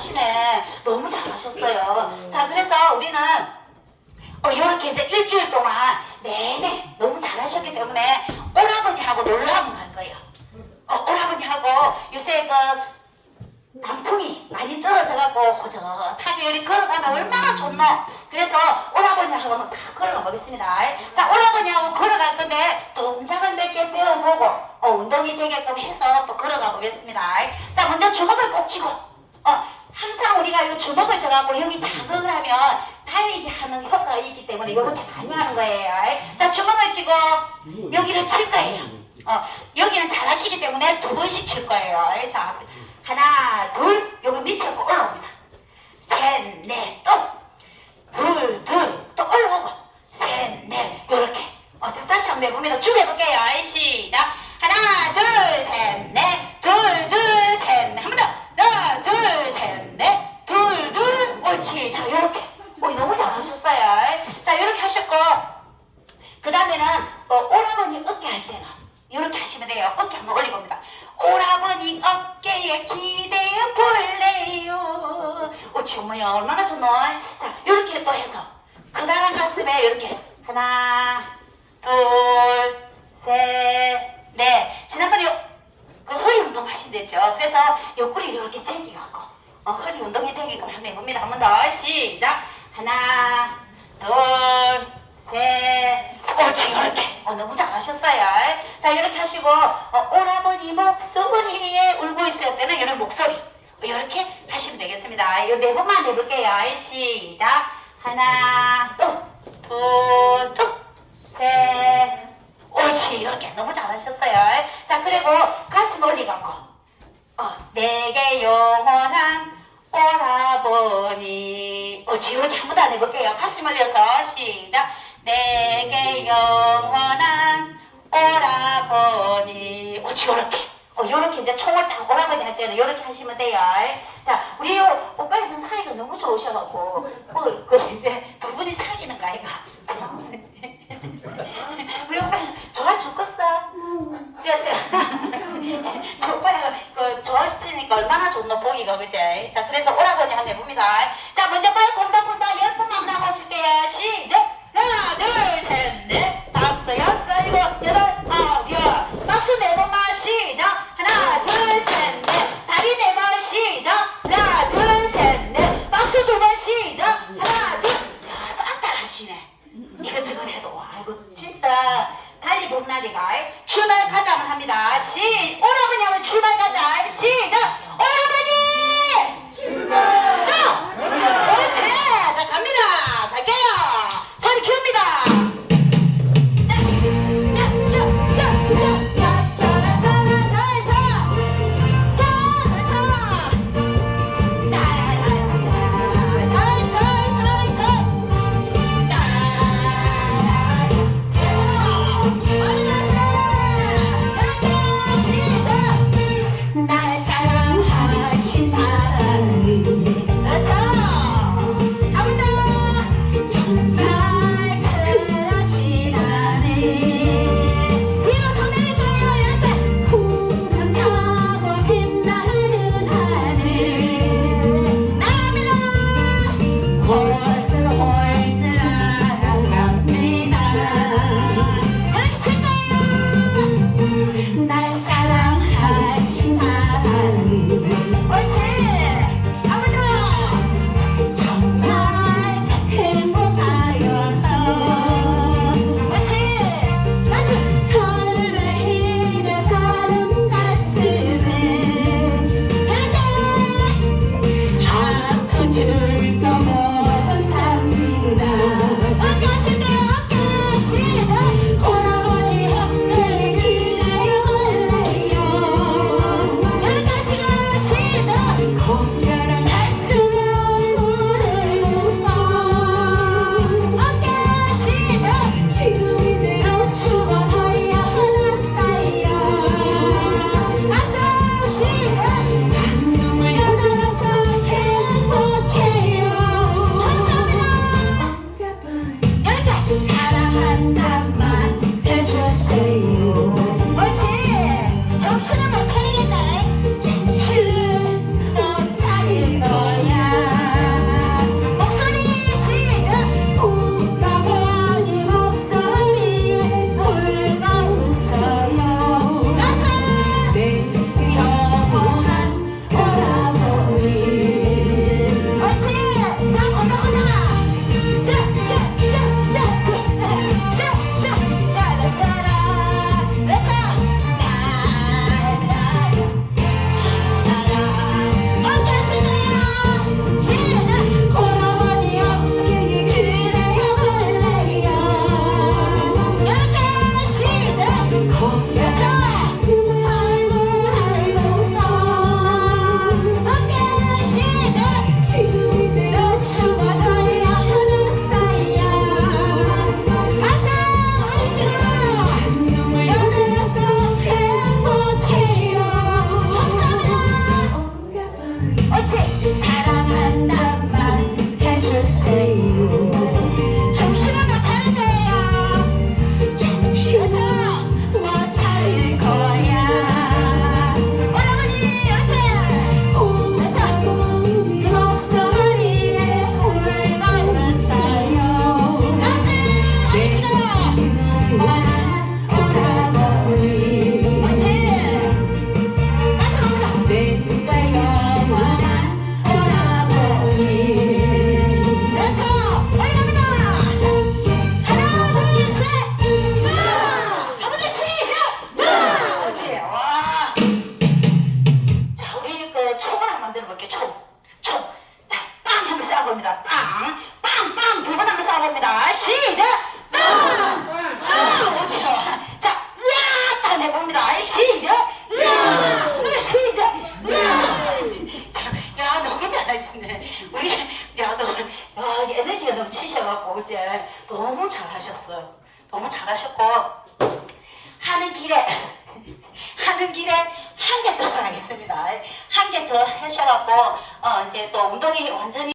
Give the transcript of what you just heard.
잘하시네. 너무 잘하셨어요. 자, 그래서 우리는 어, 요렇게 이제 일주일 동안 내내 너무 잘하셨기 때문에 오라버니하고 놀러 한번 갈 거예요. 어, 오라버니하고 요새 그 단풍이 많이 떨어져갖고 호젓하게 여기 걸어가면 얼마나 좋노. 그래서 오라버니하고 한번 다 걸어가 보겠습니다. 자, 오라버니하고 걸어갈 건데 동작을 몇 개 배워보고 어, 운동이 되게끔 해서 또 걸어가 보겠습니다. 자, 먼저 주먹을 꼭 쥐고 어, 항상 우리가 이 주먹을 져갖고 여기 자극을 하면 달리기 하는 효과가 있기 때문에 이렇게 많이 하는 거예요. 자, 주먹을 쥐고 여기를 칠 거예요. 어, 여기는 잘하시기 때문에 두 번씩 칠 거예요. 자, 하나, 둘, 여기 밑에 거 올라옵니다. 셋, 넷, 또. 둘, 둘, 또 올라오고. 셋, 넷, 요렇게. 어, 자, 다시 한번 해봅니다. 쭉 해볼게요. 시작. 하나, 둘, 셋, 넷. 둘, 둘, 둘. 옳지. 자, 요렇게. 오, 너무 잘하셨어요. 자, 요렇게 하셨고. 그 다음에는 어, 오라버니 어깨 할 때는 이렇게 하시면 돼요. 어깨 한번 올려봅니다. 오라버니 어깨에 기대어 볼래요. 오 정말 얼마나 좋노? 자 이렇게 또 해서 그다란 가슴에 이렇게 하나 둘 셋 넷 지난번에 요- 그 허리 운동 하신댔죠. 그래서 옆구리 이렇게 제기갖고 어, 허리 운동이 되게끔 한번 해봅니다. 한 번 더 시작 하나 둘, 셋, 옳지, 이렇게. 어, 너무 잘하셨어요. 자, 이렇게 하시고, 어, 오라버니 목소리에 울고 있을 때는 이런 목소리. 어, 이렇게 하시면 되겠습니다. 이네 번만 해볼게요. 시작. 하나, 어, 지우렇게 한번더 해볼게요. 가슴 올려서 시작. 내게 영원한 오라버니. 어, 지우렇게. 어, 요렇게 이제 총을 딱 오라버니 할 때는 요렇게 하시면 돼요. 자 우리 요 오빠들 사이가 너무 좋으셔갖고 뭐, 그 이제 두 분이 사귀는 거 아이가? 우리 오빠 좋아 죽겠어? 저, 저, 저 오빠가 그 좋아하시니까 얼마나 좋노 보기가 그제? 자 그래서 오라버니 한번 해봅니다 자 먼저 치셔갖고 어제 너무 잘하셨어요. 너무 잘하셨고 하는 길에 하는 길에 한 개 더 하겠습니다. 한 개 더 하셔갖고 어, 이제 또 운동이 완전히